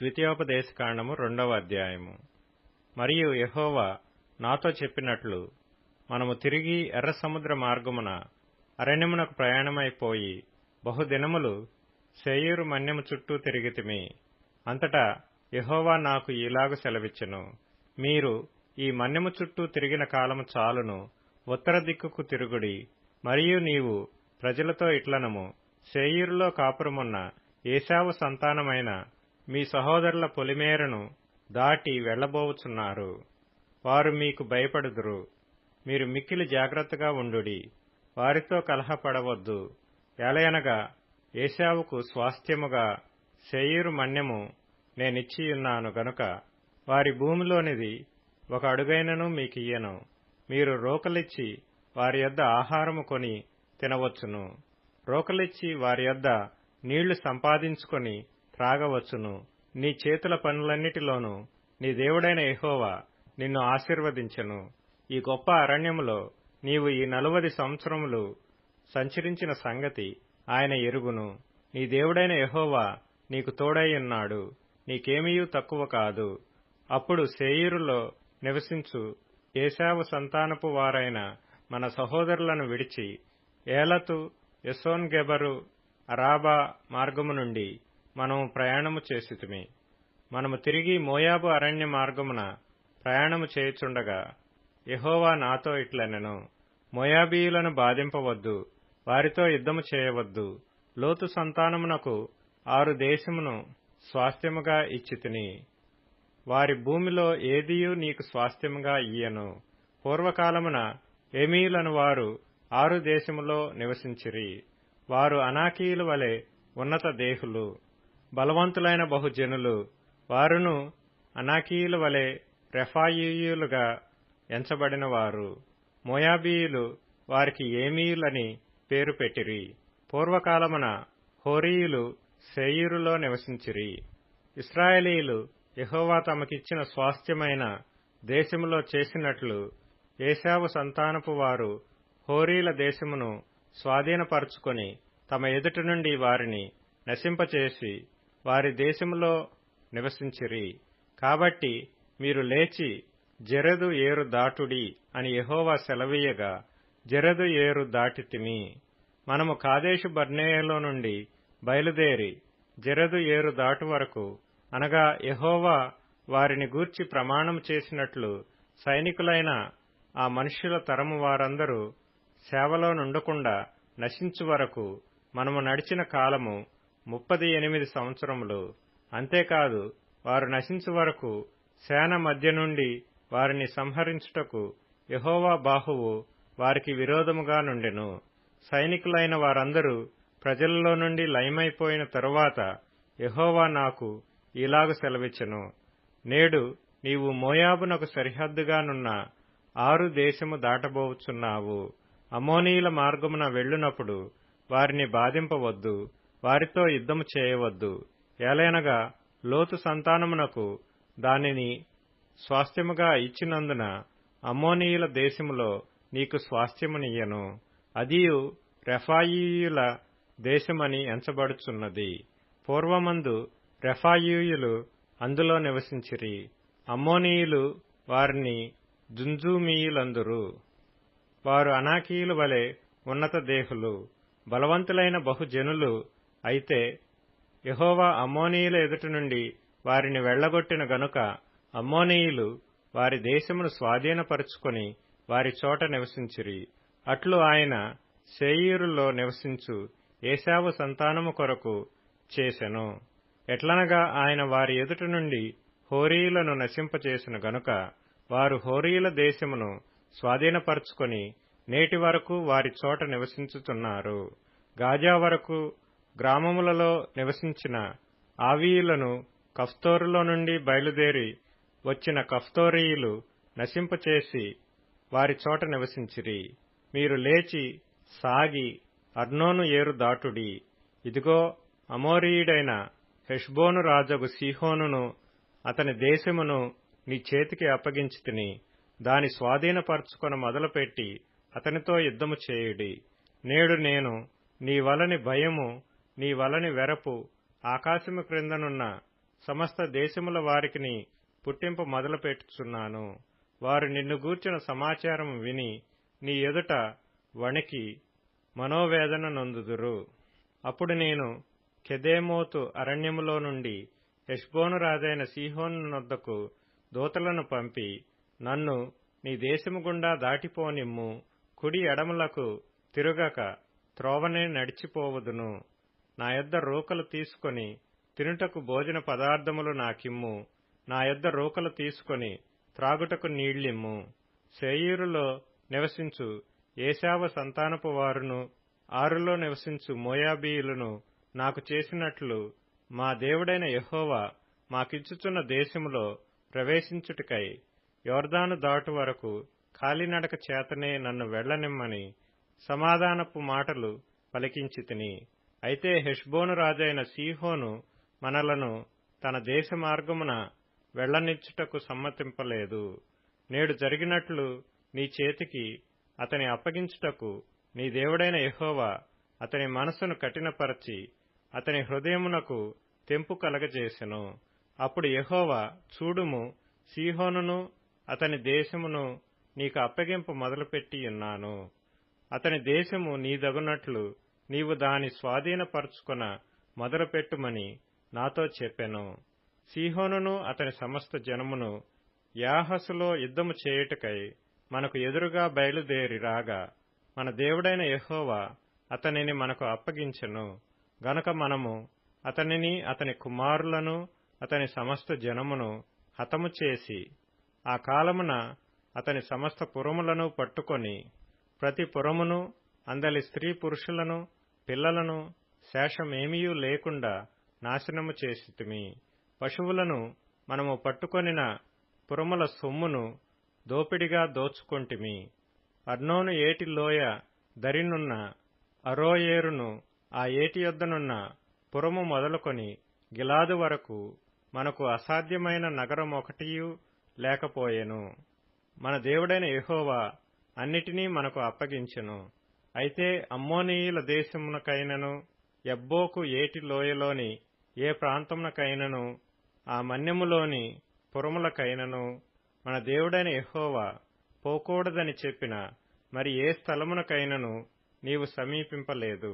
ద్వితీయోపదేశకాండము రెండవ అధ్యాయము. మరియు యహోవా నాతో చెప్పినట్లు మనము తిరిగి ఎర్ర సముద్ర మార్గమున అరణ్యమునకు ప్రయాణమైపోయి బహుదినములు శేయీరు మన్యము చుట్టూ తిరిగితిమి. అంతటా యహోవా నాకు ఇలాగు సెలవిచ్చెను. మీరు ఈ మన్యము చుట్టూ తిరిగిన కాలము చాలును ఉత్తర దిక్కుకు తిరుగుడి. మరియు నీవు ప్రజలతో ఇట్లనము శేయీరులో కాపురమున్న ఏశావు సంతానమైన మీ సహోదరుల పొలిమేరను దాటి వెళ్ళబోవుచున్నారు వారు మీకు భయపడుదురు. మీరు మిక్కిలి జాగ్రత్తగా ఉండుడి. వారితో కలహపడవద్దు. ఎలయనగా ఏశావుకు స్వాస్థ్యముగా శేయీరు మన్యము నేనిచ్చియున్నాను గనుక వారి భూమిలోనిది ఒక అడుగైనను మీకియ్యను. మీరు రోకలిచ్చి వారి యొద్ద ఆహారము కొని తినవచ్చును. రోకలిచ్చి వారి యొద్ద నీళ్ళు సంపాదించుకొని త్రాగవచ్చును. నీ చేతుల పనులన్నిటిలోనూ నీ దేవుడైన ఎహోవా నిన్ను ఆశీర్వదించెను. ఈ గొప్ప అరణ్యములో నీవు ఈ నలువది సంవత్సరములు సంచరించిన సంగతి ఆయన ఎరుగును. నీ దేవుడైన ఎహోవా నీకు తోడైయున్నాడు నీకేమీయూ తక్కువ కాదు. అప్పుడు సేయూరులో నివసించు. ఏశావు సంతానపు వారైన మన సహోదరులను విడిచి ఏలతు యసోన్ గెబరు అరాబా మార్గము నుండి మనము ప్రయాణము చేసితిమి. మనము తిరిగి మోయాబు అరణ్య మార్గమున ప్రయాణము చేయుచుండగా యహోవా నాతో ఇట్లనెను మోయాబీయులను బాధింపవద్దు వారితో యుద్ధము చేయవద్దు లోతు సంతానమునకు ఆరు దేశమును స్వాస్థ్యముగా ఇచ్చితిని. వారి భూమిలో ఏదియూ నీకు స్వాస్థ్యముగా ఇయ్యను. పూర్వకాలమున ఎమీలను వారు ఆరు దేశములో నివసించిరి. వారు అనాకీయుల వలె ఉన్నత దేహులు. బలవంతులైన బహుజనులు. వారును అనాకీయుల వలె రెఫాయియులుగా ఎంచబడిన వారు మోయాబీయులు వారికి ఏమీయులని పేరు పెట్టిరి. పూర్వకాలమున హోరీయులు శేయీరులో నివసించిరి. ఇస్రాయేలీలు యహోవా తమకిచ్చిన స్వాస్థ్యమైన దేశములో చేసినట్లు ఏశావు సంతానపు వారు హోరీల దేశమును స్వాధీనపరుచుకొని తమ ఎదుటి నుండి వారిని నశింపచేసి వారి దేశములో నివసించిరి. కాబట్టి మీరు లేచి జెరదు ఏరు దాటుడి అని యహోవా సెలవీయగా జెరదు ఏరు దాటితిమి. మనము కాదేశు బర్నేయలో నుండి బయలుదేరి జెరదు ఏరు దాటు వరకు అనగా యహోవా వారిని గూర్చి ప్రమాణం చేసినట్లు సైనికులైన ఆ మనుష్యుల తరము వారందరూ సేవలో నుండకుండా నశించు వరకు మనము నడిచిన కాలము ముప్పది ఎనిమిది సంవత్సరములు. అంతేకాదు వారు నశించు వరకు సేన మధ్య నుండి వారిని సంహరించుటకు యహోవా బాహువు వారికి విరోధముగా నుండెను. సైనికులైన వారందరూ ప్రజలలో నుండి లయమైపోయిన తరువాత యహోవా నాకు ఇలాగ సెలవిచ్చెను. నేడు నీవు మోయాబునకు సరిహద్దుగానున్న ఆరు దేశము దాటబోచున్నావు. అమోనీయుల మార్గమున వెళ్ళునప్పుడు వారిని బాధింపవద్దు. వారితో యుద్ధము చేయవద్దు. ఏలైనగా లోతు సంతానమునకు దానిని స్వాస్థ్యముగా ఇచ్చినందున అమ్మోనీయుల దేశములో నీకు స్వాస్థ్యమునియ్యను. అదియు రెఫాయియుల దేశమని ఎంచబడుచున్నది. పూర్వమందు రెఫాయియులు అందులో నివసించిరి. అమ్మోనీయులు వారిని జుంజూమీయులందురు. వారు అనాకీయుల వలె ఉన్నత దేహులు. బలవంతులైన బహుజనులు అయితే యహోవా అమ్మోనీయుల ఎదుటి నుండి వారిని వెళ్ళగొట్టిన గనుక అమ్మోనీయులు వారి దేశమును స్వాధీనపరుచుకొని వారి చోట నివసించిరి. అట్లు ఆయన శేయీరులో నివసించు ఏశావు సంతానము కొరకు చేసెను. ఎట్లనగా ఆయన వారి ఎదుట నుండి హోరీయులను నశింపచేసిన గనుక వారు హోరీయుల దేశమును స్వాధీనపరుచుకొని నేటి వరకు వారి చోట నివసించుతున్నారు. గాజా వరకు గ్రామములలో నివసించిన ఆవీయులను కఫ్తోరులో నుండి బయలుదేరి వచ్చిన కఫ్తోరీయులు నశింపచేసి వారి చోట నివసించిరి. మీరు లేచి సాగి అర్నోను ఏరు దాటుడి. ఇదిగో అమోరీయుడైన హెష్బోను రాజగు సీహోనును అతని దేశమును నీ చేతికి అప్పగించి తిని దాని స్వాధీనపరచుకొన మొదలుపెట్టి అతనితో యుద్ధము చేయుడి. నేడు నేను నీ వలని భయము నీ వలని వెరపు ఆకాశము క్రిందనున్న సమస్త దేశముల వారికిని పుట్టింపు మొదలుపెట్టుచున్నాను. వారు నిన్ను గూర్చిన సమాచారం విని నీ ఎదుట వణికి మనోవేదన నొందుదురు. అప్పుడు నేను కెదేమోతు అరణ్యములో నుండి యష్బోను రాజైన సీహోను నొద్దకు దూతలను పంపి నన్ను నీ దేశము గుండా దాటిపోనిమ్ము. కుడి ఎడములకు తిరుగక త్రోవనే నడిచిపోవదును. నా యొద్ద రూకలు తీసుకొని తినుటకు భోజన పదార్థములు నాకిమ్ము. నా యొద్ద రూకలు తీసుకొని త్రాగుటకు నీళ్ళిమ్ము శేయూరులో నివసించు ఏశావ సంతానపు వారును ఆరులో నివసించు మోయాబీయులను నాకు చేసినట్లు మా దేవుడైన యహోవా మాకిచ్చుచున్న దేశములో ప్రవేశించుటకై యోర్దాను దాటు వరకు కాలినడక చేతనే నన్ను వెళ్ళనిమ్మని సమాధానపు మాటలు పలికించి తిని అయితే హెష్బోను రాజైన సీహోను మనలను తన దేశ మార్గమున వెళ్ళనిచ్చుటకు సమ్మతింపలేదు. నేడు జరిగినట్లు నీ చేతికి అతని అప్పగించుటకు నీ దేవుడైన యహోవా అతని మనసును కఠినపరచి అతని హృదయమునకు తెంపు కలగజేసెను. అప్పుడు యహోవా చూడుము సీహోనును అతని దేశమును నీకు అప్పగింపు మొదలుపెట్టి ఉన్నాను. అతని దేశము నీదగునట్లు నీవు దాని స్వాధీనపరుచుకొన మొదలుపెట్టుమని నాతో చెప్పెను. సీహోనును అతని సమస్త జనమును యాహసులో యుద్ధము చేయుటకై మనకు ఎదురుగా బయలుదేరి రాగా మన దేవుడైన యహోవా అతనిని మనకు అప్పగించెను. గనుక మనము అతనిని అతని కుమారులను అతని సమస్త జనమును హతము చేసి ఆ కాలమున అతని సమస్త పురములను పట్టుకొని ప్రతి పురమును అందలి స్త్రీ పురుషులను పిల్లలను శేషమేమీయూ లేకుండా నాశనము చేసితిమి. పశువులను మనము పట్టుకొనిన పురముల సొమ్మును దోపిడిగా దోచుకొంటిమి. అర్నోను ఏటి లోయ దరినున్న అరోయేరును ఆ ఏటి యొద్దనున్న పురము మొదలుకొని గిలాదు వరకు మనకు అసాధ్యమైన నగరం ఒకటియూ లేకపోయెను. మన దేవుడైన ఎహోవా అన్నిటినీ మనకు అప్పగించెను. అయితే అమ్మోనీయుల దేశమునకైనను ఎబ్బోకు ఏటి లోయలోని ఏ ప్రాంతమునకైనను ఆ మన్యములోని పురములకైనను మన దేవుడైన ఎహోవా పోకూడదని చెప్పిన మరి ఏ స్థలమునకైనను నీవు సమీపింపలేదు.